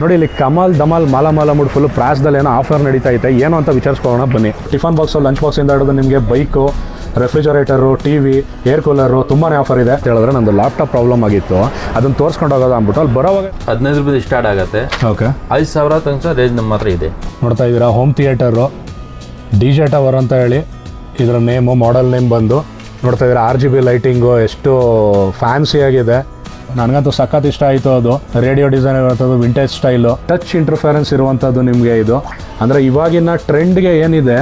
ನೋಡಿ ಇಲ್ಲಿ ಕಮಲ್ ದಮಲ್ ಮಾಲ ಮಾಲ ಮುಡ್ ಫುಲ್ ಪ್ರಾಸ್ದಲ್ಲಿ ಏನೋ ಆಫರ್ ನಡೀತಾ ಐತೆ. ಏನು ಅಂತ ವಿಚಾರಿಸ್ಕೊಳ್ಳೋಣ ಬನ್ನಿ. ಟಿಫನ್ ಬಾಕ್ಸ್ ಲಂಚ್ ಬಾಕ್ಸ್ ಇಂದ ಹಿಡಿದು ನಿಮಗೆ bike refrigerator T V air cooler ತುಂಬಾ ಆಫರ್ ಇದೆ. ಅಂತ ಹೇಳಿದ್ರೆ ನಂದು ಲ್ಯಾಪ್ಟಾಪ್ ಪ್ರಾಬ್ಲಮ್ ಆಗಿತ್ತು. ಅದನ್ನು ತೋರಿಸ್ಕೊಂಡು ಹೋಗೋದು ಅಂದ್ಬಿಟ್ಟು ಅಲ್ಲಿ ಬರೋವಾಗ ಹದಿನೈದು ರೂಪಾಯಿ ಸ್ಟಾರ್ಟ್ ಆಗುತ್ತೆ. ಓಕೆ ಐದು ಸಾವಿರ ತನಕ ರೇಂಜ್ ನಮ್ಮ ಹತ್ರ ಇದೆ. ನೋಡ್ತಾ ಇದ್ದೀರಾ home theatre D J tower ಅಂತ ಹೇಳಿ ಇದರ ನೇಮು ಮಾಡೆಲ್ ನೇಮ್ ಬಂದು ನೋಡ್ತಾ ಇದ್ದೀರಾ ಆರ್ ಜಿ ಬಿ ಲೈಟಿಂಗು ಎಷ್ಟು ಫ್ಯಾನ್ಸಿ ಆಗಿದೆ. ನನಗಂತೂ ಸಖತ್ ಇಷ್ಟ ಆಯಿತು ಅದು. ರೇಡಿಯೋ ಡಿಸೈನ್ ಇರುವಂಥದ್ದು, ವಿಂಟೇಜ್ ಸ್ಟೈಲು. ಟಚ್ ಇಂಟರ್ಫರೆನ್ಸ್ ಇರುವಂಥದ್ದು ನಿಮಗೆ ಇದು. ಅಂದರೆ ಇವಾಗಿನ ಟ್ರೆಂಡ್ಗೆ ಏನಿದೆ,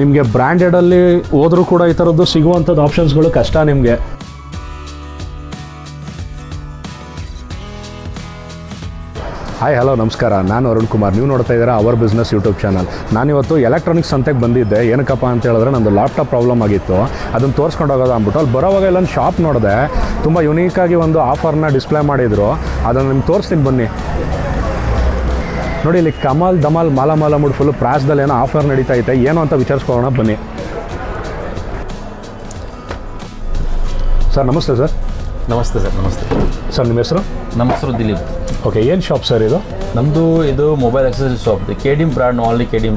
ನಿಮಗೆ ಬ್ರ್ಯಾಂಡೆಡಲ್ಲಿ ಹೋದರೂ ಕೂಡ ಈ ಥರದ್ದು ಸಿಗುವಂಥದ್ದು ಆಪ್ಷನ್ಸ್ಗಳು ಕಷ್ಟ ನಿಮಗೆ. ಹಾಯ್ ಹಲೋ ನಮಸ್ಕಾರ. ನಾನು ಅರುಣ್ ಕುಮಾರ್. ನೀವು ನೋಡ್ತಾ ಇದ್ದೀರಾ ಅವರ್ ಬಿಸ್ನೆಸ್ ಯೂಟ್ಯೂಬ್ ಚಾನಲ್ ನಾನಿವತ್ತು ಎಲೆಕ್ಟ್ರಾನಿಕ್ಸ್ ಸಂತೆಗೆ ಬಂದಿದ್ದೆ. ಏನಕ್ಕಪ್ಪ ಅಂತ ಹೇಳಿದ್ರೆ ನಂದು ಲ್ಯಾಪ್ಟಾಪ್ ಪ್ರಾಬ್ಲಮ್ ಆಗಿತ್ತು. ಅದನ್ನು ತೋರಿಸ್ಕೊಂಡು ಹೋಗೋದು ಅಂದ್ಬಿಟ್ಟು ಅಲ್ಲಿ ಬರೋವಾಗ ಇಲ್ಲೊಂದು ಶಾಪ್ ನೋಡಿದೆ. ತುಂಬ ಯುನೀಕಾಗಿ ಒಂದು ಆಫರ್ನ ಡಿಸ್ಪ್ಲೇ ಮಾಡಿದರು. ಅದನ್ನು ನಿಮ್ಗೆ ತೋರಿಸ್ತೀನಿ ಬನ್ನಿ. ನೋಡಿ ಇಲ್ಲಿ ಕಮಲ್ ದಮಲ್ ಮಾಲ ಮಾಲ ಮುಡ್ ಫುಲ್ ಪ್ರಾಸ್ದಲ್ಲಿ ಏನೋ ಆಫರ್ ನಡೀತಾ ಐತೆ. ಏನು ಅಂತ ವಿಚಾರಿಸ್ಕೊಳ್ಳೋಣ ಬನ್ನಿ. ಸರ್ ನಮಸ್ತೆ ಸರ್. ನಮಸ್ತೆ ಸರ್ ನಮಸ್ತೆ. ಸರ್ ನಿಮ್ಮ ಹೆಸರು? ನಮ್ಮ ಹೆಸರು ದಿಲೀಪ್. ಓಕೆ ಏನು ಶಾಪ್ ಸರ್ ಇದು? ನಮ್ಮದು ಇದು mobile accessory shop K D M brand only K D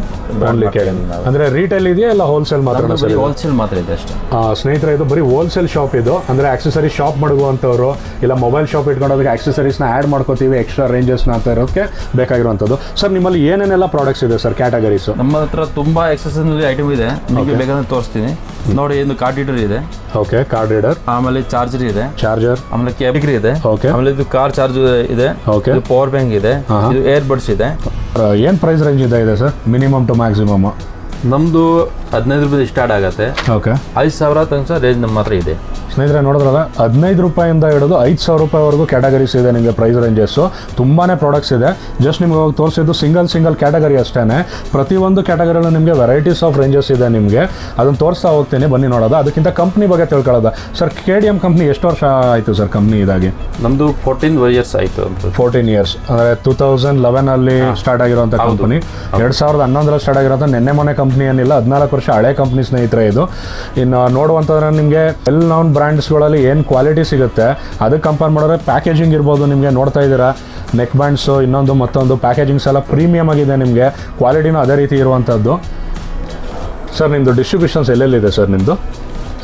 only D M ಅಂದರೆ ರೀಟೇಲ್ ಇದೆಯಾ ಇಲ್ಲ ಹೋಲ್ಸೇಲ್ ಮಾತ್ರ? ಹೋಲ್ಸೇಲ್ ಮಾತ್ರ ಇದೆ ಅಷ್ಟೇ. ಸ್ನೇಹಿತರೆ ಇದು ಬರೀ ಹೋಲ್ಸೇಲ್ ಶಾಪ್ ಇದು. ಅಂದರೆ ಆಕ್ಸೆಸರಿ ಶಾಪ್ ಮಾಡುವಂಥವ್ರು ಇಲ್ಲ ಮೊಬೈಲ್ ಶಾಪ್ ಇಟ್ಕೊಂಡೋದಕ್ಕೆ ಆಕ್ಸೆಸರೀಸ್ನ ಆ್ಯಡ್ ಮಾಡ್ಕೋತೀವಿ ಎಕ್ಸ್ಟ್ರಾ ರೇಂಜಸ್ನ ಅಂತ ಇರೋದಕ್ಕೆ ಬೇಕಾಗಿರುವಂಥದ್ದು. ಸರ್ ನಿಮ್ಮಲ್ಲಿ ಏನೇನೆಲ್ಲ ಪ್ರಾಡಕ್ಟ್ಸ್ ಇದೆ ಸರ್ ಕ್ಯಾಟಗರೀಸು ನಮ್ಮ ಹತ್ರ ತುಂಬ ಎಕ್ಸಸರಿ ಐಟಮ್ ಇದೆ. ನಿಮಗೆ ಬೇಕಾದ್ರೆ ತೋರಿಸ್ತೀನಿ. ನೋಡಿ ಏನು ಕಾರ್ಡ್ ರೀಡರ್ ಇದೆ. ಓಕೆ ಕಾರ್ಡ್ ರೀಡರ್ ಆಮೇಲೆ ಚಾರ್ಜರ್ ಇದೆ. ಚಾರ್ಜರ್ ಆಮೇಲೆ ಕೇಬಿಗ್ರಿ ಇದೆ. ಓಕೆ ಆಮೇಲೆ ಇದು ಕಾರ್ ಚಾರ್ಜ್ ಇದೆ. Okay. ಇದು ಪವರ್ ಬ್ಯಾಂಕ್ ಇದೆ. ಇದು ಏರ್ ಬಡ್ಸ್ ಇದೆ. ಏನು ಪ್ರೈಸ್ ರೇಂಜ್ ಇದೆ ಇದೆ ಸರ್ ಮಿನಿಮಮ್ ಟು ಮ್ಯಾಕ್ಸಿಮಮ್ ನಮ್ದು ಹದಿನೈದು ರೂಪಾಯಿ ಸ್ಟಾರ್ಟ್ ಆಗುತ್ತೆ. ಓಕೆ ಐದು ಸಾವಿರ ತನಕ ರೇಂಜ್ ನಮ್ಮ ಹತ್ರ ಇದೆ. ಸ್ನೇಹಿತರೆ ನೋಡಿದ್ರಲ್ಲ ಹದಿನೈದು ರೂಪಾಯಿಂದ ಹಿಡಿದು ಐದು ಸಾವಿರ ರೂಪಾಯಿವರೆಗೂ ಕ್ಯಾಟಗರೀಸ್ ಇದೆ ನಿಮಗೆ ಪ್ರೈಸ್ ರೇಂಜಸ್ಸು ತುಂಬಾ ಪ್ರಾಡಕ್ಟ್ಸ್ ಇದೆ. ಜಸ್ಟ್ ನಿಮ್ಗೆ ಹೋಗಿ ತೋರಿಸಿದ್ದು ಸಿಂಗಲ್ ಸಿಂಗಲ್ ಕ್ಯಾಟಗರಿ ಅಷ್ಟೇ ಪ್ರತಿಯೊಂದು ಕ್ಯಾಟಗರಿಯಲ್ಲೂ ನಿಮಗೆ ವೆರೈಟೀಸ್ ಆಫ್ ರೇಂಜಸ್ ಇದೆ ನಿಮಗೆ. ಅದನ್ನು ತೋರಿಸ್ತಾ ಹೋಗ್ತೀನಿ ಬನ್ನಿ ನೋಡೋದು. ಅದಕ್ಕಿಂತ ಕಂಪ್ನಿ ಬಗ್ಗೆ ತಿಳ್ಕೊಳ್ಳೋದು. Sir K D M company ಎಷ್ಟು ವರ್ಷ ಆಯಿತು ಸರ್ ಕಂಪ್ನಿ ಇದಾಗಿ? ನಮ್ಮದು ಫೋರ್ಟೀನ್ ಇಯರ್ಸ್ ಆಯಿತು ಫೋರ್ಟೀನ್ ಇಯರ್ಸ್ ಅಂದರೆ ಟೂ ತೌಸಂಡ್ ಲೆವೆನಲ್ಲಿ ಸ್ಟಾರ್ಟ್ ಆಗಿರುವಂಥ ಕಂಪ್ನಿ ಎರಡು ಸಾವಿರದ ಹನ್ನೊಂದರಲ್ಲಿ ಸ್ಟಾರ್ಟ್ ಆಗಿರೋಂಥ ನೆನ್ನೆ ಮೊನ್ನೆ ಕಂಪ್ನಿ ಏನಿಲ್ಲ ಹದಿನಾಲ್ಕು ವರ್ಷ ಹಳೆ ಕಂಪ್ನಿ ಸ್ನೇಹಿತರೆ ಇದು. ಇನ್ನು ನೋಡುವಂಥದ್ರೆ ನಿಮಗೆ ವೆಲ್ ನೌನ್ ಬ್ರ್ಯಾಂಡ್ಸ್ಗಳಲ್ಲಿ ಏನು ಕ್ವಾಲಿಟಿ ಸಿಗುತ್ತೆ ಅದಕ್ಕೆ ಕಂಪೇರ್ ಮಾಡಿದ್ರೆ ಪ್ಯಾಕೇಜಿಂಗ್ ಇರ್ಬೋದು ನಿಮಗೆ ನೋಡ್ತಾ ಇದ್ದೀರಾ. ನೆಕ್ ಬ್ಯಾಂಡ್ಸು ಇನ್ನೊಂದು ಮತ್ತೊಂದು ಪ್ಯಾಕೇಜಿಂಗ್ಸ್ ಎಲ್ಲ ಪ್ರೀಮಿಯಮ್ ಆಗಿದೆ ನಿಮಗೆ ಕ್ವಾಲಿಟಿನೂ ಅದೇ ರೀತಿ ಇರುವಂಥದ್ದು ಸರ್ ನಿಮ್ಮದು ಡಿಸ್ಟ್ರಿಬ್ಯೂಷನ್ಸ್ ಎಲ್ಲೆಲ್ಲಿದೆ ಸರ್ ನಿಮ್ಮದು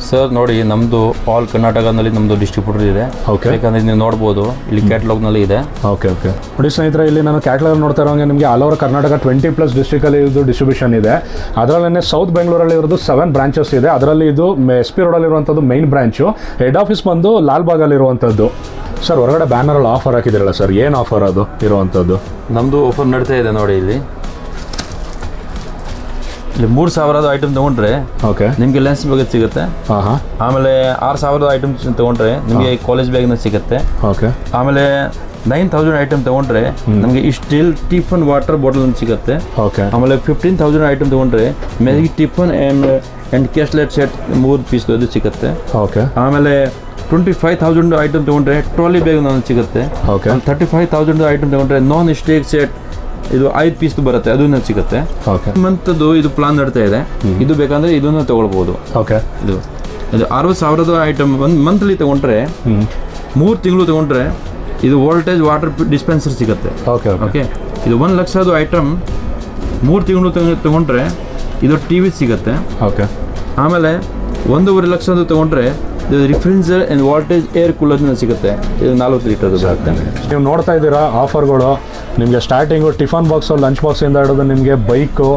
ಸರ್ ನೋಡಿ ನಮ್ದು ಆಲ್ ಕರ್ನಾಟಕದಲ್ಲಿ ನಮ್ದು ಡಿಸ್ಟ್ರಿಬ್ಯೂಟರ್ ಇದೆ. ಓಕೆ ಯಾಕಂದ್ರೆ ನೀವು ನೋಡ್ಬೋದು ಇಲ್ಲಿ ಕ್ಯಾಟ್ಲಾಗ್ನಲ್ಲಿ ಇದೆ. ಓಕೆ ಓಕೆ ನೋಡಿ ಸ್ನೇಹಿತರೆ ಇಲ್ಲಿ ನಾನು ಕ್ಯಾಟ್ಲಾಗ್ ನೋಡ್ತಾ ಇರೋಂಗೆ ನಿಮಗೆ all over Karnataka twenty plus ಡಿಸ್ಟ್ರಿಕ್ಟಲ್ಲಿ ಇದು ಡಿಸ್ಟ್ರಿಬ್ಯೂಷನ್ ಇದೆ. ಅದರಲ್ಲೇ ಸೌತ್ ಬೆಂಗಳೂರಲ್ಲಿ ಇರೋದು ಸೆವೆನ್ ಬ್ರಾಂಚಸ್ ಇದೆ. ಅದರಲ್ಲಿ ಇದು ಎಸ್ ಪಿ ರೋಡಲ್ಲಿರುವಂಥದ್ದು ಮೈನ್ ಬ್ರಾಂಚು ಹೆಡ್ ಆಫೀಸ್ ಬಂದು ಇರುವಂತದ್ದು ಸರ್ ಹೊರಗಡೆ ಬ್ಯಾನರಲ್ಲಿ ಆಫರ್ ಹಾಕಿದಿರಲ್ಲ ಸರ್ ಏನು ಆಫರ್ ಅದು ಇರುವಂಥದ್ದು? ನಮ್ದು ಆಫರ್ ನಡೀತಾ ಇದೆ ನೋಡಿ ಇಲ್ಲಿ. ಇಲ್ಲಿ ಮೂರು ಸಾವಿರದ ಐಟಮ್ ತಗೊಂಡ್ರೆ ಓಕೆ ನಿಮಗೆ ಲೆನ್ಸ್ ಬ್ಯಾಗ್ ಸಿಗುತ್ತೆ. ಹಾಂ ಹಾಂ ಆಮೇಲೆ ಆರು ಸಾವಿರದ ಐಟಮ್ ತಗೊಂಡ್ರೆ ನಿಮಗೆ ಕಾಲೇಜ್ ಬ್ಯಾಗ್ ಸಿಗುತ್ತೆ. ಓಕೆ ಆಮೇಲೆ ನೈನ್ ತೌಸಂಡ್ ಐಟಮ್ ತಗೊಂಡ್ರೆ ನಮಗೆ ಈ ಸ್ಟೀಲ್ ಟಿಫನ್ ವಾಟರ್ ಬಾಟಲ್ ಸಿಗುತ್ತೆ. ಓಕೆ ಆಮೇಲೆ ಫಿಫ್ಟೀನ್ ತೌಸಂಡ್ ಐಟಮ್ ತಗೊಂಡ್ರೆ ನಿಮಗೆ ಟಿಫನ್ ಆ್ಯಂಡ್ ಆ್ಯಂಡ್ ಕ್ಯಾಶ್ಲೆಟ್ ಸೆಟ್ ಮೂರು ಪೀಸ್ ಅದು ಸಿಗುತ್ತೆ. ಓಕೆ ಆಮೇಲೆ ಟ್ವೆಂಟಿ ಫೈವ್ ತೌಸಂಡ್ ಐಟಮ್ ತಗೊಂಡ್ರೆ ಟ್ರಾಲಿ ಬ್ಯಾಗ್ ಸಿಗುತ್ತೆ. Okay thirty five thousand item ತಗೊಂಡ್ರೆ ನಾನ್ ಸ್ಟೇಕ್ ಸೆಟ್ ಇದು ಐದು ಪೀಸ್ ಬರುತ್ತೆ ಅದು ಸಿಗುತ್ತೆ. ಮಂತದ್ದು ಇದು ಪ್ಲಾನ್ ನಡ್ತಾ ಇದೆ. ಇದು ಬೇಕಂದ್ರೆ ಇದನ್ನು ತಗೊಳ್ಬಹುದು ಓಕೆ ಇದು. ಇದು ಅರವತ್ತು ಸಾವಿರದ ಐಟಮ್ ಒಂದು ಮಂತ್ಲಿ ತಗೊಂಡ್ರೆ ಮೂರು ತಿಂಗಳು ತಗೊಂಡ್ರೆ ಇದು ವೋಲ್ಟೇಜ್ ವಾಟರ್ ಡಿಸ್ಪೆನ್ಸರ್ ಸಿಗುತ್ತೆ. ಓಕೆ ಓಕೆ ಇದು ಒಂದು ಲಕ್ಷದ ಐಟಮ್ ಮೂರು ತಿಂಗಳು ತಗೊಂಡ್ರೆ ಇದು ಟಿ ವಿ ಸಿಗುತ್ತೆ. ಓಕೆ ಆಮೇಲೆ ಒಂದೂವರೆ ಲಕ್ಷದ ತಗೊಂಡ್ರೆ refrigerator and voltage air cooler ಸಿಗುತ್ತೆ. ಇದು ನಲ್ವತ್ತು ಲೀಟರ್ದು ಬರುತ್ತೆ. ನೀವು ನೋಡ್ತಾ ಇದ್ದೀರಾ ಆಫರ್ಗಳು. ನಿಮಗೆ ಸ್ಟಾರ್ಟಿಂಗು ಟಿಫನ್ ಬಾಕ್ಸು ಲಂಚ್ ಬಾಕ್ಸಿಂದ ಹಿಡಿದು ನಿಮಗೆ bike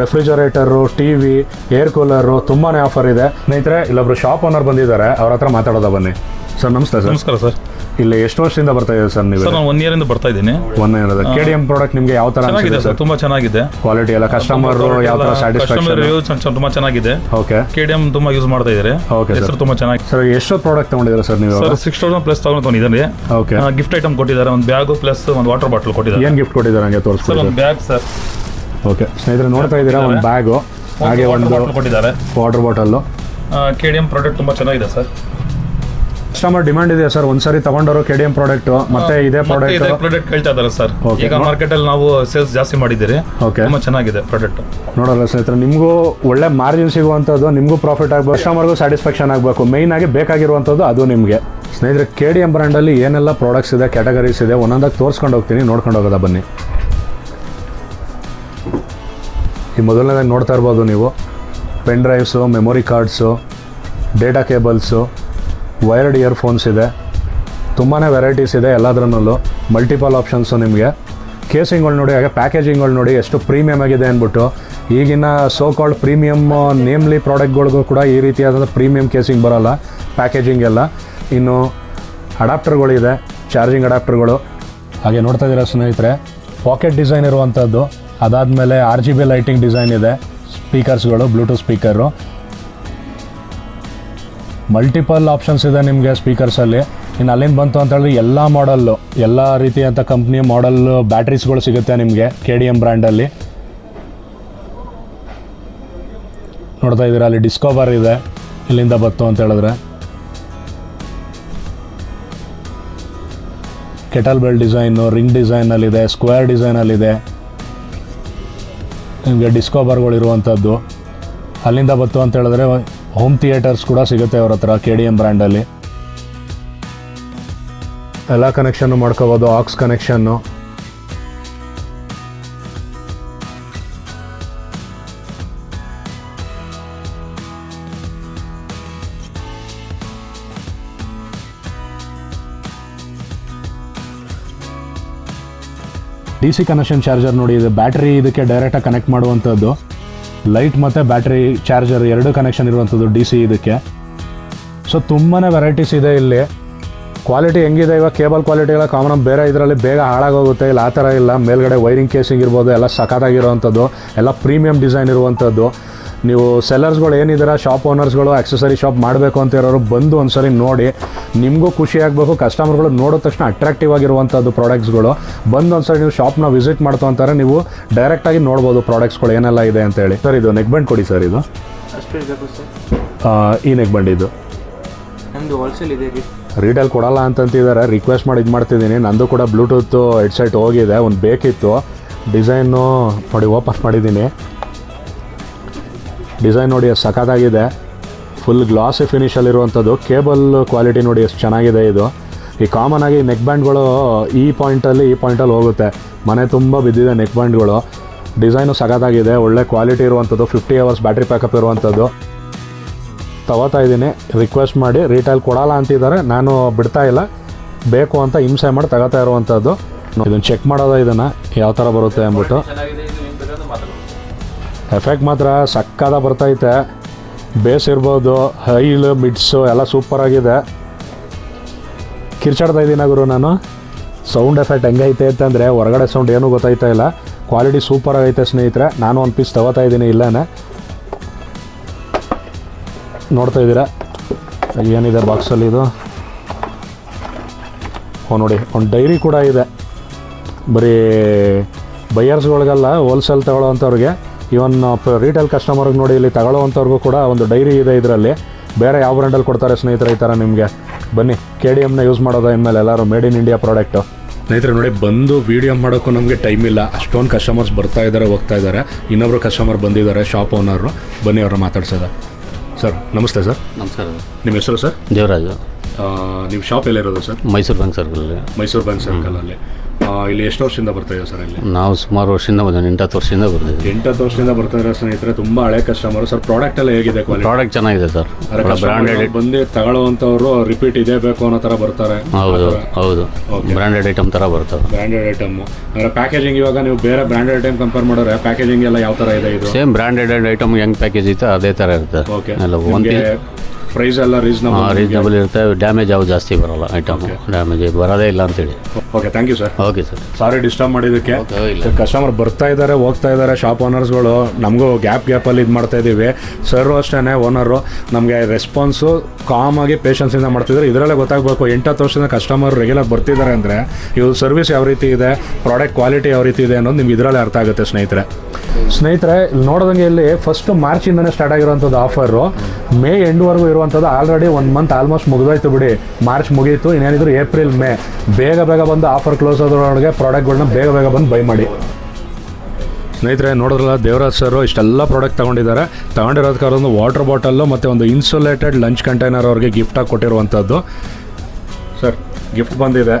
refrigerator T V air cooler ತುಂಬಾ ಆಫರ್ ಇದೆ. ಸ್ನೇಹಿತರೆ ಇಲ್ಲೊಬ್ರು ಶಾಪ್ ಓನರ್ ಬಂದಿದ್ದಾರೆ ಅವ್ರ ಹತ್ರ ಮಾತಾಡೋದ ಬನ್ನಿ. ಸರ್ ನಮಸ್ತೆ ಸರ್. ನಮಸ್ಕಾರ ಸರ್. ಇಲ್ಲಿ ಎಷ್ಟು ವರ್ಷದಿಂದ ಬರ್ತಾ ಇದೆ ಸರ್ ನೀವು? ಸರ್ ನಾನು ಒನ್ ಇಂದ ಬರ್ತಾ ಇದ್ದೀನಿ. One year K D M product ನಿಮಗೆ ಯಾವ ತರ ಚೆನ್ನಾಗಿದೆ ಸರ್ ತುಂಬಾ ಚೆನ್ನಾಗಿದೆ. ಕ್ವಾಲಿಟಿ ಎಲ್ಲ ಕಸ್ಟಮರ್ ಯಾವ ತರ ಸ್ಯಾಟಿಸ್ಫ್ಯಾಕ್ಷನ್ ರಿವ್ಯೂಸ್ ತುಂಬಾ ಚೆನ್ನಾಗಿದೆ. ಓಕೆ ಕೆ ಡಿ ಎಂ ತುಂಬಾ ಯೂಸ್ ಮಾಡ್ತಾ ಇದ್ದಾರೆ. ಓಕೆ ಸರ್ ಹೆಸರು ತುಂಬಾ ಚೆನ್ನಾಗಿ ಸರ್ ಎಷ್ಟು ಪ್ರಾಡಕ್ಟ್ ತಗೊಂಡಿದ್ದಾರೆ ಸರ್ ನೀವು ಸರ್ ಸಿಕ್ಸ್ ತೌಸಂಡ್ ಪ್ಲಸ್ ತಗೊಂಡು ತೊಗೊಂಡಿದ್ದಾರೆ. ಓಕೆ ಗಿಫ್ಟ್ ಐಟಮ್ ಕೊಟ್ಟಿದ್ದಾರೆ ಒಂದು ಬ್ಯಾಗ್ ಪ್ಲಸ್ ಒಂದು ವಾಟರ್ ಬಾಟಲ್ ಕೊಟ್ಟಿದ್ದಾರೆ. ಏನು ಗಿಫ್ಟ್ ಕೊಟ್ಟಿದ್ದಾರೆ ತೋರಿಸಿ ಸರ್ ಒಂದು ಬ್ಯಾಗ್ ಸರ್ ಓಕೆ ಸ್ನೇಹಿತರೆ ನೋಡ್ತಾ ಇದ್ದೀರಾ ಒಂದು ಬ್ಯಾಗು ಹಾಗೆ ಒಂದು ಕೊಟ್ಟಿದ್ದಾರೆ. Water bottle K D M product ತುಂಬಾ ಚೆನ್ನಾಗಿದೆ ಸರ್ ಕಸ್ಟಮರ್ ಡಿಮಾಂಡ್ ಇದೆ ಸರ್ ಒಂದ್ಸರಿ ತಗೊಂಡವರು ಕೆ ಡಿ ಎಂ ಪ್ರಾಡಕ್ಟ್ ಮತ್ತೆ ಇದೇ ಪ್ರಾಡಕ್ಟ್ ಇದೇ ಪ್ರಾಡಕ್ಟ್ ಕೇಳ್ತಾ ಇದ್ದಾರೆ ಸರ್ Okay. ಈಗ ಮಾರ್ಕೆಟ್ ಅಲ್ಲಿ ನಾವು ಸೇಲ್ಸ್ ಜಾಸ್ತಿ ಮಾಡಿದ್ದೀರಿ. ಓಕೆ ತುಂಬಾ ಚೆನ್ನಾಗಿದೆ ಪ್ರಾಡಕ್ಟ್ ನೋಡಲ್ಲ ಸ್ನೇಹಿತರೆ ನಿಮಗೂ ಒಳ್ಳೆ ಮಾರ್ಜಿನ್ ಸಿಗುವಂಥದ್ದು ನಿಮಗೂ ಪ್ರಾಫಿಟ್ ಆಗಬೇಕು ಕಸ್ಟಮರ್ಗೂ ಸ್ಯಾಟಿಸ್ಫ್ಯಾಕ್ಷನ್ ಆಗಬೇಕು. ಮೈನ್ ಆಗಿ ಬೇಕಾಗಿರುವಂಥದ್ದು ಅದು ನಿಮಗೆ. ಸ್ನೇಹಿತರೆ ಕೆ ಡಿ ಎಂ ಬ್ರ್ಯಾಂಡಲ್ಲಿ ಏನೆಲ್ಲ ಪ್ರಾಡಕ್ಟ್ಸ್ ಇದೆ ಕ್ಯಾಟಗರೀಸ್ ಇದೆ ಒಂದೊಂದಾಗಿ ತೋರಿಸ್ಕೊಂಡು ಹೋಗ್ತೀನಿ ನೋಡ್ಕೊಂಡು ಹೋಗೋದ ಬನ್ನಿ. ಈ ಮೊದಲನೇದಾಗಿ ನೋಡ್ತಾ ಇರ್ಬೋದು ನೀವು. Pen drives memory cards data cables wired earphones ಇದೆ. ತುಂಬಾ ವೆರೈಟೀಸ್ ಇದೆ ಎಲ್ಲದರಲ್ಲೂ. ಮಲ್ಟಿಪಲ್ ಆಪ್ಷನ್ಸು ನಿಮಗೆ. ಕೇಸಿಂಗ್ಗಳು ನೋಡಿ, ಹಾಗೆ ಪ್ಯಾಕೇಜಿಂಗ್ಗಳು ನೋಡಿ ಎಷ್ಟು ಪ್ರೀಮಿಯಮ್ ಆಗಿದೆ ಅಂದ್ಬಿಟ್ಟು. ಈಗಿನ ಸೋ ಕಾಲ್ಡ್ ಪ್ರೀಮಿಯಮ್ ನೇಮ್ಲಿ ಪ್ರಾಡಕ್ಟ್ಗಳಿಗೂ ಕೂಡ ಈ ರೀತಿಯಾದಂಥ ಪ್ರೀಮಿಯಮ್ ಕೇಸಿಂಗ್ ಬರೋಲ್ಲ. ಪ್ಯಾಕೇಜಿಂಗ್ ಎಲ್ಲ. ಇನ್ನು ಅಡಾಪ್ಟರ್ಗಳಿದೆ ಚಾರ್ಜಿಂಗ್ ಅಡಾಪ್ಟರ್ಗಳು ಹಾಗೆ ನೋಡ್ತಾ ಇದ್ದೀರಾ ಸ್ನೇಹಿತರೆ? ಪಾಕೆಟ್ ಡಿಸೈನ್ ಇರುವಂಥದ್ದು. ಅದಾದಮೇಲೆ R G B lighting design ಇದೆ ಸ್ಪೀಕರ್ಸ್ಗಳು ಬ್ಲೂಟೂತ್ ಸ್ಪೀಕರು ಮಲ್ಟಿಪಲ್ ಆಪ್ಷನ್ಸ್ ಇದೆ ನಿಮಗೆ ಸ್ಪೀಕರ್ಸಲ್ಲಿ ಇನ್ನು ಅಲ್ಲಿಂದ ಬಂತು ಅಂತ ಹೇಳಿದ್ರೆ ಎಲ್ಲ ಮಾಡಲ್ಲು ಎಲ್ಲ ರೀತಿಯಂಥ ಕಂಪ್ನಿ ಮಾಡಲ್ ಬ್ಯಾಟ್ರೀಸ್ಗಳು ಸಿಗುತ್ತೆ ನಿಮಗೆ ಕೆ ಡಿ ಎಂ ಬ್ರ್ಯಾಂಡಲ್ಲಿ ನೋಡ್ತಾ ಇದ್ದೀರಾ, ಅಲ್ಲಿ ಡಿಸ್ಕೋಬರ್ ಇದೆ, ಇಲ್ಲಿಂದ ಬಂತು ಅಂತ ಹೇಳಿದ್ರೆ. ಕೆಟಲ್ ಬೆಲ್ ಡಿಸೈನು ರಿಂಗ್ ಡಿಸೈನಲ್ಲಿದೆ ಸ್ಕ್ವೇರ್ ಡಿಸೈನಲ್ಲಿದೆ ನಿಮಗೆ ಡಿಸ್ಕೋಬರ್ಗಳು ಇರುವಂಥದ್ದು ಅಲ್ಲಿಂದ ಬತ್ತು ಅಂತ ಹೇಳಿದ್ರೆ ಹೋಮ್ ಥಿಯೇಟರ್ಸ್ ಕೂಡ ಸಿಗುತ್ತೆ ಅವ್ರ ಹತ್ರ ಕೆ ಡಿ ಎಂ ಬ್ರ್ಯಾಂಡಲ್ಲಿ ಎಲ್ಲ ಕನೆಕ್ಷನ್ನು ಮಾಡ್ಕೋಬೋದು aux connection D C connection charger ನೋಡಿ, ಇದು ಬ್ಯಾಟ್ರಿ ಇದಕ್ಕೆ ಡೈರೆಕ್ಟಾಗಿ ಕನೆಕ್ಟ್ ಮಾಡುವಂಥದ್ದು. ಲೈಟ್ ಮತ್ತು ಬ್ಯಾಟ್ರಿ ಚಾರ್ಜರ್ ಎರಡು ಕನೆಕ್ಷನ್ ಇರುವಂಥದ್ದು ಡಿ ಸಿ ಇದಕ್ಕೆ. ಸೊ ತುಂಬಾ ವೆರೈಟೀಸ್ ಇದೆ ಇಲ್ಲಿ. ಕ್ವಾಲಿಟಿ ಹೆಂಗಿದೆ? ಇವಾಗ ಕೇಬಲ್ ಕ್ವಾಲಿಟಿ ಎಲ್ಲ ಕಾಮನ್ ಬೇರೆ ಇದರಲ್ಲಿ ಬೇಗ ಹಾಳಾಗೋಗುತ್ತೆ. ಇಲ್ಲ, ಆ ಥರ ಇಲ್ಲ. ಮೇಲ್ಗಡೆ ವೈರಿಂಗ್ ಕೇಸಿಂಗ್ ಇರ್ಬೋದು, ಎಲ್ಲ ಸಖತ್ತಾಗಿರುವಂಥದ್ದು. ಎಲ್ಲ ಪ್ರೀಮಿಯಂ ಡಿಸೈನ್ ಇರುವಂಥದ್ದು. ನೀವು ಸೆಲ್ಲರ್ಸ್ಗಳು ಏನಿದ್ದೀರ ಶಾಪ್ ಓನರ್ಸ್ಗಳು ಆಕ್ಸೆಸರಿ ಶಾಪ್ ಮಾಡಬೇಕು ಅಂತ ಇರೋರು ಬಂದು ಒಂದ್ಸರಿ ನೋಡಿ. ನಿಮಗೂ ಖುಷಿ ಆಗಬೇಕು ಕಸ್ಟಮರ್ಗಳು ನೋಡೋ ತಕ್ಷಣ ಅಟ್ರಾಕ್ಟಿವ್ ಆಗಿರುವಂಥದ್ದು ಪ್ರಾಡಕ್ಟ್ಸ್ಗಳು ಬಂದು ಒಂದ್ಸರಿ ನೀವು ಶಾಪ್ನ ವಿಸಿಟ್ ಮಾಡ್ತು ಅಂತಾರೆ ನೀವು ಡೈರೆಕ್ಟಾಗಿ ನೋಡ್ಬೋದು ಪ್ರಾಡಕ್ಟ್ಸ್ಗಳು ಏನೆಲ್ಲ ಇದೆ ಅಂತ ಹೇಳಿ ಸರ್ ಇದು ನೆಕ್ ಬ್ಯಾಂಡ್ ಕೊಡಿ ಸರ್ ಇದು. ಈ ನೆಕ್ ಬ್ಯಾಂಡ್ ಇದು. ನಮ್ಮದು ಹೋಲ್ಸೇಲ್ ಇದೆ ರೀ ರೀಟೇಲ್ ಕೊಡಲ್ಲ ಅಂತಂತಿದ್ದಾರೆ ರಿಕ್ವೆಸ್ಟ್ ಮಾಡಿ ಇದು ಮಾಡ್ತಿದ್ದೀನಿ. ನಂದು ಕೂಡ ಬ್ಲೂಟೂತ್ ಹೆಡ್ಸೆಟ್ ಹೋಗಿದೆ ಒಂದು ಬೇಕಿತ್ತು. ಡಿಸೈನು ನೋಡಿ ಓಪನ್ ಮಾಡಿದ್ದೀನಿ. ಡಿಸೈನ್ ನೋಡಿ ಎಷ್ಟು ಸಖತ್ತಾಗಿದೆ. ಫುಲ್ ಗ್ಲಾಸಿ ಫಿನಿಷಲ್ಲಿರುವಂಥದ್ದು ಕೇಬಲ್ ಕ್ವಾಲಿಟಿ ನೋಡಿ ಎಷ್ಟು ಚೆನ್ನಾಗಿದೆ ಇದು. ಈ ಕಾಮನ್ ಆಗಿ ನೆಕ್ ಬ್ಯಾಂಡ್ಗಳು ಈ ಪಾಯಿಂಟಲ್ಲಿ ಈ ಪಾಯಿಂಟಲ್ಲಿ ಹೋಗುತ್ತೆ. ಮನೆ ತುಂಬ ಬಿದ್ದಿದೆ ನೆಕ್ ಬ್ಯಾಂಡ್ಗಳು ಡಿಸೈನು ಸಖತ್ತಾಗಿದೆ. ಒಳ್ಳೆ ಕ್ವಾಲಿಟಿ ಇರುವಂಥದ್ದು. ಫಿಫ್ಟಿ ಅವರ್ಸ್ ಬ್ಯಾಟ್ರಿ ಪ್ಯಾಕಪ್ ಇರುವಂಥದ್ದು. ತಗೋತಾ ಇದ್ದೀನಿ. ರಿಕ್ವೆಸ್ಟ್ ಮಾಡಿ. ರೀಟೈಲ್ ಕೊಡಲ್ಲ ಅಂತಿದ್ದಾರೆ. ನಾನು ಬಿಡ್ತಾ ಇಲ್ಲ. ಬೇಕು ಅಂತ ಹಿಂಸೆ ಮಾಡಿ ತಗೋತಾ ಇರುವಂಥದ್ದು. ಇದನ್ನು ಚೆಕ್ ಮಾಡೋದ ಇದನ್ನು? ಯಾವ ಥರ ಬರುತ್ತೆ ಅಂದ್ಬಿಟ್ಟು. ಎಫೆಕ್ಟ್ ಮಾತ್ರ ಸಕ್ಕದ ಬರ್ತೈತೆ. ಬೇಸ್ ಇರ್ಬೋದು ಹೈಲ್ ಮಿಡ್ಸು ಎಲ್ಲ ಸೂಪರಾಗಿದೆ ಕಿರ್ಚಾಡ್ತಾ ಇದ್ದೀನಿ ಗುರು ನಾನು? ಸೌಂಡ್ ಎಫೆಕ್ಟ್ ಹೆಂಗೈತೆ ಅಂತಂದರೆ ಹೊರಗಡೆ ಸೌಂಡ್ ಏನೂ ಗೊತ್ತಾಯ್ತಾ ಇಲ್ಲ. ಕ್ವಾಲಿಟಿ ಸೂಪರ್ ಆಗೈತೆ ಸ್ನೇಹಿತರೆ. ನಾನು ಒಂದು ಪೀಸ್ ತಗೋತಾ ಇದ್ದೀನಿ ಇಲ್ಲೇ ನೋಡ್ತಾ ಇದ್ದೀರಾ? ಏನಿದೆ ಬಾಕ್ಸಲ್ಲಿ ಇದು? ಓ ನೋಡಿ, ಒಂದು ಡೈರಿ ಕೂಡ ಇದೆ. ಬರೀ ಬೈಯರ್ಸ್ಗಳಿಗೆಲ್ಲ ಹೋಲ್ಸೇಲ್ ತಗೊಳ್ಳೋವಂಥವ್ರಿಗೆ ಇವನ್ ರೀಟೇಲ್ ಕಸ್ಟಮರ್ಗೆ ನೋಡಿ ಇಲ್ಲಿ ತಗೊಳ್ಳೋವಂಥವ್ರಿಗೂ ಕೂಡ ಒಂದು ಡೈರಿ ಇದೆ ಇದರಲ್ಲಿ. ಬೇರೆ ಯಾವ ಬ್ರ್ಯಾಂಡಲ್ಲಿ ಕೊಡ್ತಾರೆ ಸ್ನೇಹಿತರೆ ಈ ಥರ ನಿಮಗೆ? ಬನ್ನಿ ಕೆ ಡಿ ಎಮ್ನ ಯೂಸ್ ಮಾಡೋದು ಇನ್ಮೇಲೆ ಎಲ್ಲರೂ ಮೇಡ್ ಇನ್ ಇಂಡಿಯಾ ಪ್ರಾಡಕ್ಟು ಸ್ನೇಹಿತರೆ ನೋಡಿ ಬಂದು ವೀಡಿಯೋ ಮಾಡೋಕ್ಕೂ ನಮಗೆ ಟೈಮ್ ಇಲ್ಲ. ಅಷ್ಟೊಂದು ಕಸ್ಟಮರ್ಸ್ ಬರ್ತಾ ಇದ್ದಾರೆ ಹೋಗ್ತಾ ಇದ್ದಾರೆ ಇನ್ನೊಬ್ರು ಕಸ್ಟಮರ್ ಬಂದಿದ್ದಾರೆ ಶಾಪ್ ಓನರು ಬನ್ನಿ ಅವ್ರನ್ನ ಮಾತಾಡ್ಸೋದ. ಸರ್ ನಮಸ್ತೆ ಸರ್ ನಮಸ್ಕಾರ. ನಿಮ್ಮ ಹೆಸರು ಸರ್ ದೇವರಾಜು. ನಿಮ್ಮ ಶಾಪ್ ಎಲ್ಲಿರೋದು ಸರ್ ಮೈಸೂರು ಬ್ಯಾಂಕ್ ಸರ್ಕಲಲ್ಲಿ ಮೈಸೂರು ಬ್ಯಾಂಕ್ ಸರ್ಕಲಲ್ಲಿ ಇಲ್ಲಿ ಎಷ್ಟು ವರ್ಷದಿಂದ ಬರ್ತಾ ಇದೆ ಸರ್ ಇಲ್ಲಿ? ನಾವು ಸುಮಾರು ವರ್ಷದಿಂದ ಬಂದಿದ್ದೀವಿ ಎಂಟತ್ತು ವರ್ಷದಿಂದ ಬರ್ತಿದ್ದೀವಿ ಎಂಟತ್ತು ವರ್ಷದಿಂದ ಬರ್ತಾ ಇರೋ ಸ್ನೇಹಿತರೆ? ತುಂಬಾ ಹಳೆ ಕಸ್ಟಮರ್ ಸರ್ ಪ್ರಾಡಕ್ಟ್ ಎಲ್ಲ ಹೇಗಿದೆ ಕ್ವಾಲಿಟಿ ಪ್ರಾಡಕ್ಟ್ ಚೆನ್ನಾಗಿದೆ ಸರ್. ಬ್ರಾಂಡೆಡ್ ಬಂದು ತಗೊಳ್ಳುವಂತವ್ರು ರಿಪೀಟ್ ಇದೇ ಬೇಕು ಅನ್ನೋ ತರ ಬರ್ತಾರೆ. ಹೌದು ಹೌದು. ಬ್ರ್ಯಾಂಡೆಡ್ ಐಟಮ್ ಥರ ಬರ್ತಾರೆ ಬ್ರಾಂಡೆಡ್ ಐಟಮ್ ಅಂದರೆ ಪ್ಯಾಕೇಜಿಂಗ್ ಇವಾಗ ನೀವು ಬೇರೆ ಬ್ರಾಂಡೆಡ್ ಐಟಮ್ ಕಂಪೇರ್ ಮಾಡಿದ್ರೆ ಪ್ಯಾಕೇಜಿಂಗ್ ಎಲ್ಲ ಯಾವ ತರ ಇದೆ ಇದು? ಸೇಮ್ ಬ್ರಾಂಡೆಡ್ ಐಟಮ್ ಹೆಂಗ್ ಪ್ಯಾಕೇಜ್ ಇತ್ತು ಅದೇ ಥರ ಇರುತ್ತೆ. ಓಕೆ ಅಲ್ಲ ಒಂದು ಪ್ರೈಸ್ ಎಲ್ಲ ರೀಸನಬಲ್ ರೀಸನಬಲ್ ಇರುತ್ತೆ. ಡ್ಯಾಮೇಜ್ ಯಾವ ಜಾಸ್ತಿ ಬರಲ್ಲ ಐಟಮ್ ಡ್ಯಾಮೇಜ್ ಬರೋದೇ ಇಲ್ಲ ಅಂತೇಳಿ. Okay thank you sir okay sir sorry disturb ಮಾಡಿದ್ದಕ್ಕೆ. ಕಸ್ಟಮರ್ ಬರ್ತಾ ಇದ್ದಾರೆ ಹೋಗ್ತಾ ಇದ್ದಾರೆ ಶಾಪ್ ಓನರ್ಸ್ಗಳು ನಮಗೂ ಗ್ಯಾಪ್ ಗ್ಯಾಪಲ್ಲಿ ಇದು ಮಾಡ್ತಾ ಇದ್ದೀವಿ ಸರ್ ಅಷ್ಟೇ ಓನರು ನಮಗೆ ರೆಸ್ಪಾನ್ಸು ಕಾಮಾಗಿ ಪೇಷನ್ಸಿಂದ ಮಾಡ್ತಿದ್ದಾರೆ. ಇದರಲ್ಲೇ ಗೊತ್ತಾಗಬೇಕು ಎಂಟತ್ತು ವರ್ಷದಿಂದ ಕಸ್ಟಮರ್ ರೆಗ್ಯುಲರ್ ಬರ್ತಿದ್ದಾರೆ ಅಂದರೆ ಇವ್ರ ಸರ್ವಿಸ್ ಯಾವ ರೀತಿ ಇದೆ ಪ್ರಾಡಕ್ಟ್ ಕ್ವಾಲಿಟಿ ಯಾವ ರೀತಿ ಇದೆ ಅನ್ನೋದು ನಿಮ್ಗೆ ಇದರಲ್ಲೇ ಅರ್ಥ ಆಗುತ್ತೆ ಸ್ನೇಹಿತರೆ. ಸ್ನೇಹಿತರೆ ಇಲ್ಲಿ ನೋಡಿದಂಗೆ ಇಲ್ಲಿ ಫಸ್ಟ್ ಮಾರ್ಚಿಂದನೇ ಸ್ಟಾರ್ಟ್ ಆಗಿರುವಂಥದ್ದು ಆಫರು ಮೇ ಎಂಡ್ವರೆಗೂ ಇರುವಂಥ ಇರುವಂಥದ್ದು ಆಲ್ರೆಡಿ ಒಂದು ಮಂತ್ ಆಲ್ಮೋಸ್ಟ್ ಮುಗಿದೋಯ್ತು ಬಿಡಿ. ಮಾರ್ಚ್ ಮುಗೀತು ಇನ್ನೇನಿದ್ರು ಏಪ್ರಿಲ್ ಮೇ ಬೇಗ ಬೇಗ ಬಂದು ಆಫರ್ ಕ್ಲೋಸ್ ಆದ್ರೊಳಗೆ ಪ್ರಾಡಕ್ಟ್ಗಳನ್ನ ಬೇಗ ಬೇಗ ಬಂದು ಬೈ ಮಾಡಿ. ಸ್ನೇಹಿತರೆ ನೋಡಿದ್ರಲ್ಲ ದೇವರಾಜ್ ಸರ್ ಇಷ್ಟೆಲ್ಲ ಪ್ರಾಡಕ್ಟ್ ತೊಗೊಂಡಿದ್ದಾರೆ. ತಗೊಂಡಿರೋದಕ್ಕೆ ಒಂದು ವಾಟರ್ ಬಾಟಲ್ಲು ಮತ್ತು ಒಂದು ಇನ್ಸುಲೇಟೆಡ್ ಲಂಚ್ ಕಂಟೈನರ್ ಅವ್ರಿಗೆ ಗಿಫ್ಟಾಗಿ ಕೊಟ್ಟಿರುವಂಥದ್ದು. ಸರ್ ಗಿಫ್ಟ್ ಬಂದಿದೆ.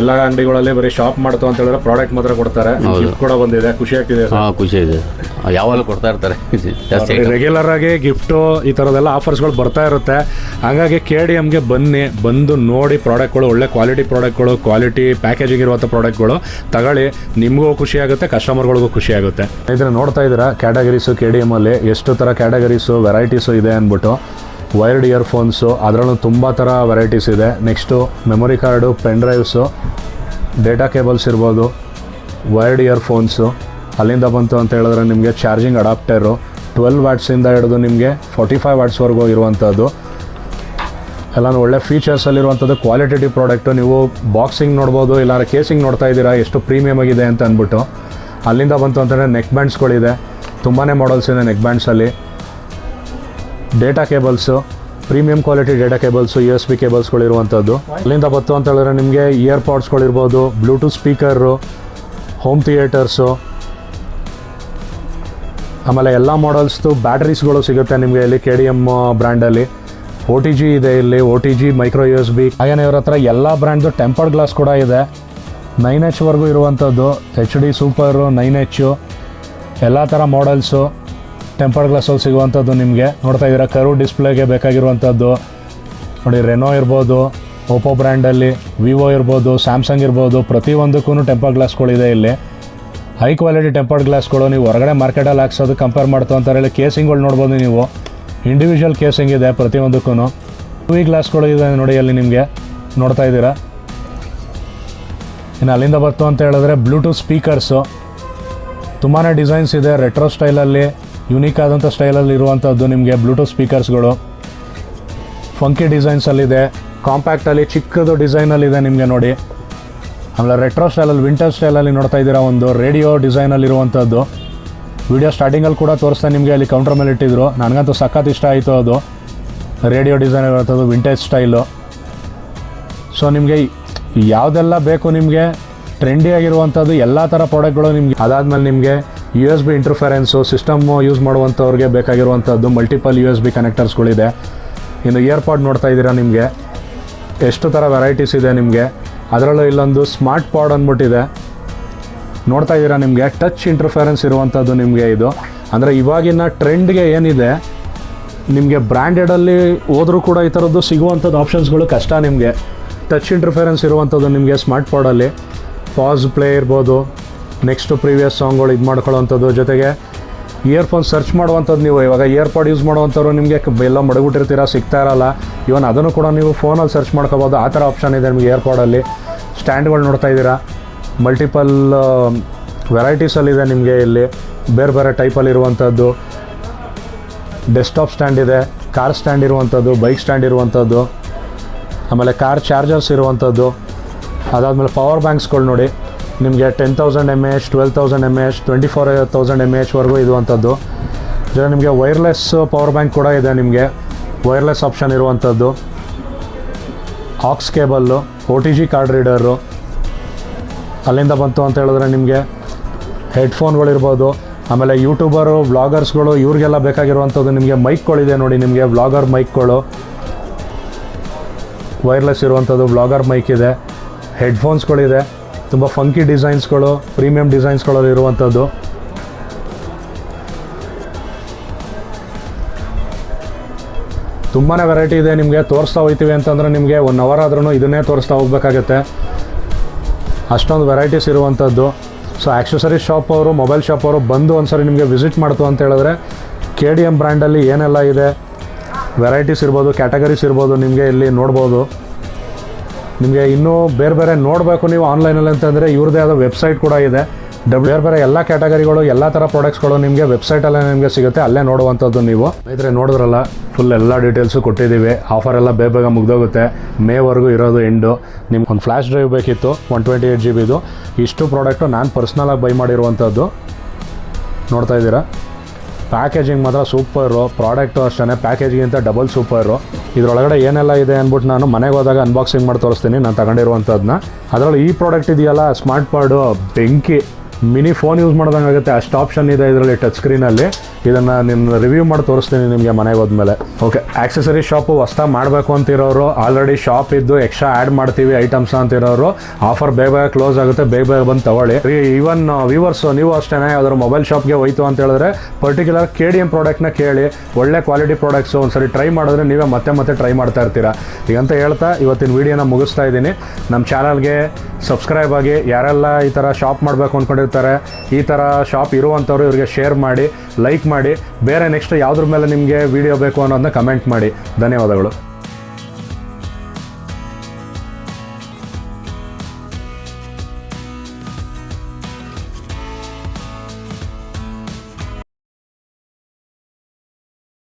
ಎಲ್ಲ ಅಂಗಡಿಗಳಲ್ಲಿ ಬರೀ ಶಾಪ್ ಮಾಡ್ತು ಅಂತ ಹೇಳಿದ್ರೆ ಪ್ರಾಡಕ್ಟ್ ಮಾತ್ರ ಕೊಡ್ತಾರೆ. ಗಿಫ್ಟ್ ಕೂಡ ಬಂದಿದೆ ಖುಷಿ ಆಗ್ತಿದೆ ಹಾಂ ಖುಷಿ ಇದೆ. ಯಾವಾಗಲೂ ಕೊಡ್ತಾ ಇರ್ತಾರೆ. ಜಾಸ್ತಿ ರೆಗ್ಯುಲರ್ ಆಗಿ ಗಿಫ್ಟು ಈ ಥರದೆಲ್ಲ ಆಫರ್ಸ್ಗಳು ಬರ್ತಾ ಇರುತ್ತೆ. ಹಾಗಾಗಿ ಕೆ ಡಿ ಎಮ್ಗೆ ಬನ್ನಿ ಬಂದು ನೋಡಿ ಪ್ರಾಡಕ್ಟ್ಗಳು ಒಳ್ಳೆ ಕ್ವಾಲಿಟಿ ಪ್ರಾಡಕ್ಟ್ಗಳು ಕ್ವಾಲಿಟಿ ಪ್ಯಾಕೇಜಿಂಗ್ ಇರುವಂಥ ಪ್ರಾಡಕ್ಟ್ಗಳು ತಗೊಳ್ಳಿ. ನಿಮಗೂ ಖುಷಿ ಆಗುತ್ತೆ ಕಸ್ಟಮರ್ಗಳಿಗೂ ಖುಷಿ ಆಗುತ್ತೆ. ಇದನ್ನು ನೋಡ್ತಾ ಇದ್ದೀರಾ? ಕ್ಯಾಟಗರೀಸು ಕೆ ಡಿ ಎಮ್ಮಲ್ಲಿ ಎಷ್ಟು ಥರ ಕ್ಯಾಟಗರೀಸು ವೆರೈಟೀಸು ಇದೆ ಅಂದ್ಬಿಟ್ಟು. ವೈರ್ಡ್ ಇಯರ್ಫೋನ್ಸು ಅದರಲ್ಲೂ ತುಂಬ ಥರ ವೆರೈಟೀಸ್ ಇದೆ. Next memory card pen drives data cables ಇರ್ಬೋದು ವೈರ್ಡ್ ಇಯರ್ಫೋನ್ಸು ಅಲ್ಲಿಂದ ಬಂತು ಅಂತ ಹೇಳಿದ್ರೆ ನಿಮಗೆ ಚಾರ್ಜಿಂಗ್ ಅಡಾಪ್ಟರು ಟ್ವೆಲ್ ವ್ಯಾಟ್ಸಿಂದ ಹಿಡಿದು ನಿಮಗೆ ಫಾರ್ಟಿ ಫೈವ್ ವ್ಯಾಟ್ಸ್ವರೆಗೂ ಇರುವಂಥದ್ದು ಎಲ್ಲ ಒಳ್ಳೆ ಫೀಚರ್ಸಲ್ಲಿರುವಂಥದ್ದು ಕ್ವಾಲಿಟೇಟಿವ್ ಪ್ರಾಡಕ್ಟು ನೀವು ಬಾಕ್ಸಿಂಗ್ ನೋಡ್ಬೋದು, ಇಲ್ಲಾಂದ್ರೆ ಕೇಸಿಂಗ್ ನೋಡ್ತಾ ಇದ್ದೀರಾ, ಎಷ್ಟು ಪ್ರೀಮಿಯಮ್ ಆಗಿದೆ ಅಂತ ಅಂದ್ಬಿಟ್ಟು. ಅಲ್ಲಿಂದ ಬಂತು ಅಂತಂದರೆ ನೆಕ್ ಬ್ಯಾಂಡ್ಸ್ಗಳಿದೆ ತುಂಬಾ ಮಾಡಲ್ಸ್ ಇದೆ neck ಬ್ಯಾಂಡ್ಸಲ್ಲಿ data cables, premium quality data cables U S B ಕೇಬಲ್ಸ್ಗಳಿರುವಂಥದ್ದು. ಅಲ್ಲಿಂದ ಬತ್ತು ಅಂತ ಹೇಳಿದ್ರೆ ನಿಮಗೆ ಇಯರ್ ಪಾಡ್ಸ್ಗಳಿರ್ಬೋದು ಬ್ಲೂಟೂತ್ ಸ್ಪೀಕರು ಹೋಮ್ ಥಿಯೇಟರ್ಸು ಆಮೇಲೆ ಎಲ್ಲ ಮಾಡಲ್ಸ್ದು ಬ್ಯಾಟ್ರೀಸ್ಗಳು ಸಿಗುತ್ತೆ ನಿಮಗೆ ಇಲ್ಲಿ ಕೆ ಡಿ ಎಂ ಬ್ರ್ಯಾಂಡಲ್ಲಿ ಓ ಟಿ ಜಿ ಇದೆ ಇಲ್ಲಿ O T G micro U S B ಹಾಗೇನೆ ಇವ್ರ ಹತ್ರ ಎಲ್ಲ ಬ್ರ್ಯಾಂಡ್ದು ಟೆಂಪರ್ಡ್ ಗ್ಲಾಸ್ ಕೂಡ ಇದೆ. ನೈನ್ ಎಚ್ವರೆಗೂ ಇರುವಂಥದ್ದು H D super nine H ಎಲ್ಲ ಥರ ಮಾಡಲ್ಸು ಟೆಂಪರ್ಡ್ ಗ್ಲಾಸಲ್ಲಿ ಸಿಗುವಂಥದ್ದು ನಿಮಗೆ. ನೋಡ್ತಾ ಇದ್ದೀರಾ, ಕರು ಡಿಸ್ಪ್ಲೇಗೆ ಬೇಕಾಗಿರುವಂಥದ್ದು. ನೋಡಿ ರೆನೋ ಇರ್ಬೋದು ಓಪೋ ಬ್ರ್ಯಾಂಡಲ್ಲಿ ವಿವೋ ಇರ್ಬೋದು ಸ್ಯಾಮ್ಸಂಗ್ ಇರ್ಬೋದು ಪ್ರತಿಯೊಂದಕ್ಕೂ ಟೆಂಪರ್ ಗ್ಲಾಸ್ಗಳಿದೆ ಇಲ್ಲಿ. ಹೈ ಕ್ವಾಲಿಟಿ ಟೆಂಪರ್ಡ್ ಗ್ಲಾಸ್ಗಳು ನೀವು ಹೊರಗಡೆ ಮಾರ್ಕೆಟಲ್ಲಿ ಹಾಕ್ಸೋದು ಕಂಪೇರ್ ಮಾಡ್ತು ಅಂತ ಹೇಳಿ ಕೇಸಿಂಗ್ಗಳು ನೋಡ್ಬೋದು ನೀವು. ಇಂಡಿವಿಜುವಲ್ ಕೇಸಿಂಗ್ ಇದೆ ಪ್ರತಿಯೊಂದಕ್ಕೂ ಟೂ ಗ್ಲಾಸ್ಗಳು ಇದೆ ನೋಡಿ ಅಲ್ಲಿ ನಿಮಗೆ. ನೋಡ್ತಾ ಇದ್ದೀರಾ? ಇನ್ನು ಅಲ್ಲಿಂದ ಬರ್ತು ಅಂತ ಹೇಳಿದ್ರೆ ಬ್ಲೂಟೂತ್ ಸ್ಪೀಕರ್ಸು ತುಂಬಾ ಡಿಸೈನ್ಸ್ ಇದೆ ರೆಟ್ರೋ ಸ್ಟೈಲಲ್ಲಿ ಯುನೀಕ್ ಆದಂಥ ಸ್ಟೈಲಲ್ಲಿ ಇರುವಂಥದ್ದು ನಿಮಗೆ ಬ್ಲೂಟೂತ್ ಸ್ಪೀಕರ್ಸ್ಗಳು ಫಂಕಿ ಡಿಸೈನ್ಸಲ್ಲಿದೆ ಕಾಂಪ್ಯಾಕ್ಟಲ್ಲಿ ಚಿಕ್ಕದು ಡಿಸೈನಲ್ಲಿದೆ ನಿಮಗೆ ನೋಡಿ. ಆಮೇಲೆ ರೆಟ್ರೋ ಸ್ಟೈಲಲ್ಲಿ ವಿಂಟರ್ ಸ್ಟೈಲಲ್ಲಿ ನೋಡ್ತಾ ಇದ್ದೀರಾ ಒಂದು ರೇಡಿಯೋ ಡಿಸೈನಲ್ಲಿ ಇರುವಂಥದ್ದು. ವಿಡಿಯೋ ಸ್ಟಾರ್ಟಿಂಗಲ್ಲಿ ಕೂಡ ತೋರಿಸ್ತಾ ನಿಮಗೆ ಅಲ್ಲಿ ಕೌಂಟರ್ ಮೇಲೆ ಇಟ್ಟಿದ್ರು. ನನಗಂತೂ ಸಖತ್ ಇಷ್ಟ ಆಯಿತು ಅದು. ರೇಡಿಯೋ ಡಿಸೈನ್ ಇರುವಂಥದ್ದು ವಿಂಟೇಜ್ ಸ್ಟೈಲು ಸೊ ನಿಮಗೆ ಯಾವುದೆಲ್ಲ ಬೇಕು ನಿಮಗೆ? ಟ್ರೆಂಡಿ ಆಗಿರುವಂಥದ್ದು, ಎಲ್ಲ ಥರ ಪ್ರಾಡಕ್ಟ್ಗಳು ನಿಮಗೆ. ಅದಾದಮೇಲೆ ನಿಮಗೆ U S B interference system use ಮಾಡುವಂಥವ್ರಿಗೆ ಬೇಕಾಗಿರುವಂಥದ್ದು ಮಲ್ಟಿಪಲ್ ಯು ಎಸ್ ಬಿ ಕನೆಕ್ಟರ್ಸ್ಗಳಿದೆ ಇನ್ನು ಇಯರ್ಪಾಡ್ ನೋಡ್ತಾ ಇದ್ದೀರಾ ನಿಮಗೆ? ಎಷ್ಟು ಥರ ವೆರೈಟೀಸ್ ಇದೆ ನಿಮಗೆ? ಅದರಲ್ಲೂ ಇಲ್ಲೊಂದು ಸ್ಮಾರ್ಟ್ ಪಾಡ್ ಅಂದ್ಬಿಟ್ಟಿದೆ. ನೋಡ್ತಾ ಇದ್ದೀರಾ ನಿಮಗೆ? ಟಚ್ ಇಂಟರ್ಫೆರೆನ್ಸ್ ಇರುವಂಥದ್ದು ನಿಮಗೆ ಇದು. ಅಂದರೆ ಇವಾಗಿನ ಟ್ರೆಂಡ್ಗೆ ಏನಿದೆ? ನಿಮಗೆ ಬ್ರ್ಯಾಂಡೆಡಲ್ಲಿ ಹೋದರೂ ಕೂಡ ಈ ಥರದ್ದು ಸಿಗುವಂಥದ್ದು ಆಪ್ಷನ್ಸ್ಗಳು ಕಷ್ಟ ನಿಮಗೆ. ಟಚ್ ಇಂಟರ್ಫೆರೆನ್ಸ್ ಇರುವಂಥದ್ದು ನಿಮಗೆ ಸ್ಮಾರ್ಟ್ ಪಾಡಲ್ಲಿ ಪಾಸ್ ಪ್ಲೇ ಇರ್ಬೋದು. ನೆಕ್ಸ್ಟು ಪ್ರೀವಿಯಸ್ ಸಾಂಗ್ಗಳು ಇದು ಮಾಡ್ಕೊಳ್ಳೋವಂಥದ್ದು ಜೊತೆಗೆ ಇಯರ್ಫೋನ್ ಸರ್ಚ್ ಮಾಡುವಂಥದ್ದು ನೀವು, ಇವಾಗ ಇಯರ್ಪಾಡ್ ಯೂಸ್ ಮಾಡುವಂಥವ್ರು ನಿಮಗೆ ಎಲ್ಲ ಮಡಗ್ಬಿಟ್ಟಿರ್ತೀರ, ಸಿಗ್ತಾ ಇರಲ್ಲ. ಇವನ್ ಅದನ್ನು ಕೂಡ ನೀವು ಫೋನಲ್ಲಿ ಸರ್ಚ್ ಮಾಡ್ಕೋಬೋದು, ಆ ಥರ ಆಪ್ಷನ್ ಇದೆ ನಿಮಗೆ ಇಯರ್ಪಾಡಲ್ಲಿ ಸ್ಟ್ಯಾಂಡ್ಗಳು ನೋಡ್ತಾ ಇದ್ದೀರಾ. ಮಲ್ಟಿಪಲ್ ವೆರೈಟೀಸಲ್ಲಿದೆ ನಿಮಗೆ ಇಲ್ಲಿ, ಬೇರೆ ಬೇರೆ ಟೈಪಲ್ಲಿರುವಂಥದ್ದು ಡೆಸ್ಕ್ಟಾಪ್ ಸ್ಟ್ಯಾಂಡ್ ಇದೆ, ಕಾರ್ ಸ್ಟ್ಯಾಂಡ್ ಇರುವಂಥದ್ದು, ಬೈಕ್ ಸ್ಟ್ಯಾಂಡ್ ಇರುವಂಥದ್ದು. ಆಮೇಲೆ ಕಾರ್ ಚಾರ್ಜರ್ಸ್ ಇರುವಂಥದ್ದು. ಅದಾದಮೇಲೆ ಪವರ್ ಬ್ಯಾಂಕ್ಸ್ಗಳು ನೋಡಿ. ನಿಮಗೆ ten thousand M H twelve thousand M H twenty four thousand M ಎಚ್ವರೆಗೂ ಇರುವಂಥದ್ದು. ಜೊತೆ ನಿಮಗೆ ವೈರ್ಲೆಸ್ ಪವರ್ ಬ್ಯಾಂಕ್ ಕೂಡ ಇದೆ ನಿಮಗೆ. ವೈರ್ಲೆಸ್ ಆಪ್ಷನ್ ಇರುವಂಥದ್ದು. Aux cable O T G card reader ಅಲ್ಲಿಂದ ಬಂತು ಅಂತ ಹೇಳಿದ್ರೆ ನಿಮಗೆ ಹೆಡ್ಫೋನ್ಗಳಿರ್ಬೋದು ಆಮೇಲೆ ಯೂಟ್ಯೂಬರು ವ್ಲಾಗರ್ಸ್ಗಳು ಇವ್ರಿಗೆಲ್ಲ ಬೇಕಾಗಿರುವಂಥದ್ದು ನಿಮಗೆ ಮೈಕ್ಗಳಿದೆ ನೋಡಿ ನಿಮಗೆ ವ್ಲಾಗರ್ ಮೈಕ್ಗಳು ವೈರ್ಲೆಸ್ ಇರುವಂಥದ್ದು ವ್ಲಾಗರ್ ಮೈಕ್ ಇದೆ. ಹೆಡ್ಫೋನ್ಸ್ಗಳಿದೆ ತುಂಬ ಫಂಕಿ ಡಿಸೈನ್ಸ್ಗಳು ಪ್ರೀಮಿಯಂ ಡಿಸೈನ್ಸ್ಗಳಲ್ಲಿ ಇರುವಂಥದ್ದು. ತುಂಬಾ ವೆರೈಟಿ ಇದೆ, ನಿಮಗೆ ತೋರಿಸ್ತಾ ಹೋಗ್ತೀವಿ ಅಂತಂದರೆ ನಿಮಗೆ ಒನ್ ಅವರ್ ಆದ್ರೂ ಇದನ್ನೇ ತೋರಿಸ್ತಾ ಹೋಗ್ಬೇಕಾಗತ್ತೆ. ಅಷ್ಟೊಂದು ವೆರೈಟೀಸ್ ಇರುವಂಥದ್ದು. ಸೊ ಆಕ್ಸೆಸರಿ ಶಾಪ್ ಅವರು ಮೊಬೈಲ್ ಶಾಪ್ ಅವರು ಬಂದು ಒಂದ್ಸರಿ ನಿಮಗೆ ವಿಸಿಟ್ ಮಾಡ್ತು ಅಂತ ಹೇಳಿದ್ರೆ ಕೆ ಡಿ ಎಂ ಬ್ರ್ಯಾಂಡಲ್ಲಿ ಏನೆಲ್ಲ ಇದೆ? ವೆರೈಟೀಸ್ ಇರ್ಬೋದು ಕ್ಯಾಟಗರೀಸ್ ಇರ್ಬೋದು ನಿಮಗೆ ಇಲ್ಲಿ ನೋಡ್ಬೋದು. ನಿಮಗೆ ಇನ್ನೂ ಬೇರೆ ಬೇರೆ ನೋಡಬೇಕು ನೀವು ಆನ್ಲೈನಲ್ಲಿ ಅಂತಂದರೆ ಇವ್ರದ್ದೇ ಆದ ವೆಬ್ಸೈಟ್ ಕೂಡ ಇದೆ. ಡಬ್ ಬೇರೆ ಬೇರೆ ಎಲ್ಲ ಕ್ಯಾಟಗರಿಗಳು ಎಲ್ಲ ಥರ ಪ್ರಾಡಕ್ಟ್ಸ್ಗಳು ನಿಮಗೆ ವೆಬ್ಸೈಟಲ್ಲೇ ನಿಮಗೆ ಸಿಗುತ್ತೆ. ಅಲ್ಲೇ ನೋಡುವಂಥದ್ದು ನೀವು. ಇದ್ರೆ ನೋಡಿದ್ರಲ್ಲ ಫುಲ್ ಎಲ್ಲ ಡೀಟೇಲ್ಸು ಕೊಟ್ಟಿದ್ದೀವಿ. ಆಫರ್ ಎಲ್ಲ ಬೇಗ ಬೇಗ ಮುಗ್ದೋಗುತ್ತೆ. ಮೇವರೆಗೂ ಇರೋದು ಎಂಡು ನಿಮ್ಗೆ ಒಂದು ಫ್ಲ್ಯಾಶ್ ಡ್ರೈವ್ ಬೇಕಿತ್ತು ಒನ್ ಟ್ವೆಂಟಿ ಏಯ್ಟ್ ಜಿ ಬಿದು ಇಷ್ಟು ಪ್ರಾಡಕ್ಟು ನಾನು ಪರ್ಸ್ನಲಾಗಿ ಬೈ ಮಾಡಿರುವಂಥದ್ದು. ನೋಡ್ತಾ ಇದ್ದೀರಾ? ಪ್ಯಾಕೇಜಿಂಗ್ ಮಾತ್ರ ಸೂಪರು ಪ್ರಾಡಕ್ಟು ಅಷ್ಟೇ ಪ್ಯಾಕೇಜಿಗಿಂತ ಡಬಲ್ ಸೂಪರು ಇದರೊಳಗಡೆ ಏನೆಲ್ಲ ಇದೆ ಅಂದ್ಬಿಟ್ಟು ನಾನು ಮನೆಗೆ ಹೋದಾಗ ಅನ್ಬಾಕ್ಸಿಂಗ್ ಮಾಡಿ ತೋರಿಸ್ತೀನಿ. ನಾನು ತಗೊಂಡಿರುವಂಥದ್ದನ್ನ ಅದರಲ್ಲಿ ಈ ಪ್ರಾಡಕ್ಟ್ ಇದೆಯಲ್ಲ ಸ್ಮಾರ್ಟ್ ಪಾಡು ಬೆಂಕಿ ಮಿನಿ ಫೋನ್ ಯೂಸ್ ಮಾಡ್ದಂಗೆ ಆಗುತ್ತೆ ಅಷ್ಟು ಆಪ್ಷನ್ ಇದೆ ಇದರಲ್ಲಿ ಟಚ್ ಸ್ಕ್ರೀನಲ್ಲಿ ಇದನ್ನು ನಿನ್ನ ರಿವ್ಯೂ ಮಾಡಿ ತೋರಿಸ್ತೀನಿ ನಿಮಗೆ ಮನೆಗೆ ಹೋದ್ಮೇಲೆ. ಓಕೆ ಆಕ್ಸೆಸರಿ ಶಾಪು ಹೊಸ್ತಾ ಮಾಡಬೇಕು ಅಂತಿರೋರು ಆಲ್ರೆಡಿ ಶಾಪ್ ಇದ್ದು ಎಕ್ಸ್ಟ್ರಾ ಆ್ಯಡ್ ಮಾಡ್ತೀವಿ ಐಟಮ್ಸ್ ಅಂತಿರೋರು ಆಫರ್ ಬೇಗ ಬೇಗ ಕ್ಲೋಸ್ ಆಗುತ್ತೆ, ಬೇಗ ಬೇಗ ಬಂದು ತಗೊಳ್ಳಿ. ಈವನ್ ವ್ಯೂವರ್ಸ್ ನೀವು ಅಷ್ಟೇ ಯಾವ್ದಾದ್ರು ಮೊಬೈಲ್ ಶಾಪ್ಗೆ ಹೋಯ್ತು ಅಂತ ಹೇಳಿದ್ರೆ ಪರ್ಟಿಕ್ಯುಲರ್ ಕೆ ಡಿ ಎಂ ಪ್ರಾಡಕ್ಟ್ನ ಕೇಳಿ, ಒಳ್ಳೆ ಕ್ವಾಲಿಟಿ ಪ್ರಾಡಕ್ಟ್ಸು ಒಂದ್ಸರಿ ಟ್ರೈ ಮಾಡಿದ್ರೆ ನೀವೇ ಮತ್ತೆ ಮತ್ತೆ ಟ್ರೈ ಮಾಡ್ತಾ ಇರ್ತೀರಾ. ಈಗಂತ ಹೇಳ್ತಾ ಇವತ್ತಿನ ವೀಡಿಯೋನ ಮುಗಿಸ್ತಾ ಇದ್ದೀನಿ. ನಮ್ಮ ಚಾನಲ್ಗೆ ಸಬ್ಸ್ಕ್ರೈಬ್ ಆಗಿ, ಯಾರೆಲ್ಲ ಈ ಥರ ಶಾಪ್ ಮಾಡಬೇಕು ಅಂದ್ಕೊಂಡಿರ್ತಾರೆ ಈ ಥರ ಶಾಪ್ ಇರುವಂಥವ್ರು ಇವರಿಗೆ ಶೇರ್ ಮಾಡಿ ಲೈಕ್ ಮಾಡಿ ಬೇರೆ ನೆಕ್ಸ್ಟ್ ಯಾವುದ್ರ ಮೇಲೆ ನಿಮಗೆ ವಿಡಿಯೋ ಬೇಕು ಅನ್ನೋದನ್ನ ಕಮೆಂಟ್ ಮಾಡಿ. ಧನ್ಯವಾದಗಳು.